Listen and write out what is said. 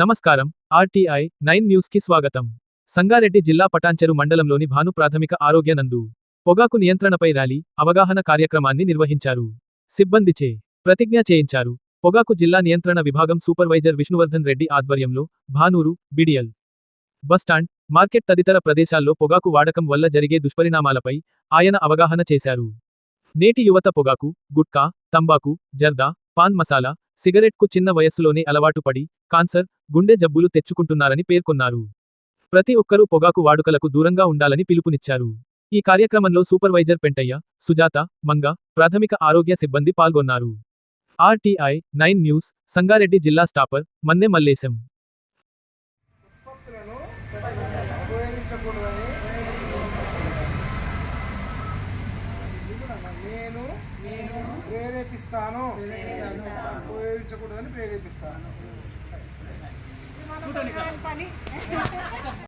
నమస్కారం. RTI nine న్యూస్కి స్వాగతం. సంగారెడ్డి జిల్లా పటాన్చెరు మండలంలోని భాను ప్రాథమిక ఆరోగ్య నందు పొగాకు నియంత్రణపై ర్యాలీ అవగాహన కార్యక్రమాన్ని నిర్వహించారు. సిబ్బందిచే ప్రతిజ్ఞ చేయించారు. పొగాకు జిల్లా నియంత్రణ విభాగం సూపర్వైజర్ విష్ణువర్ధన్ రెడ్డి ఆధ్వర్యంలో భానూరు బిడియల్ బస్టాండ్ మార్కెట్ తదితర ప్రదేశాల్లో పొగాకు వాడకం వల్ల జరిగే దుష్పరిణామాలపై ఆయన అవగాహన చేశారు. నేటి యువత పొగాకు గుట్కా తంబాకు జర్దా పాన్ మసాలా సిగరెట్కు చిన్న వయస్సులోనే అలవాటు పడి కాన్సర్ గుండె జబ్బులు తెచ్చుకుంటున్నారని పేర్కొన్నారు. ప్రతి ఒక్కరూ పొగాకు వాడుకలకు దూరంగా ఉండాలని పిలుపునిచ్చారు. ఈ కార్యక్రమంలో సూపర్వైజర్ పెంటయ్య సుజాత మంగ ప్రాథమిక ఆరోగ్య సిబ్బంది పాల్గొన్నారు. ఆర్టీఐ నైన్ న్యూస్ సంగారెడ్డి జిల్లా స్టాపర్ మన్నె మల్లేశం. నేను నేను ప్రేరేపిస్తాను. ఉపయోగించకూడదని ప్రేరేపిస్తాను.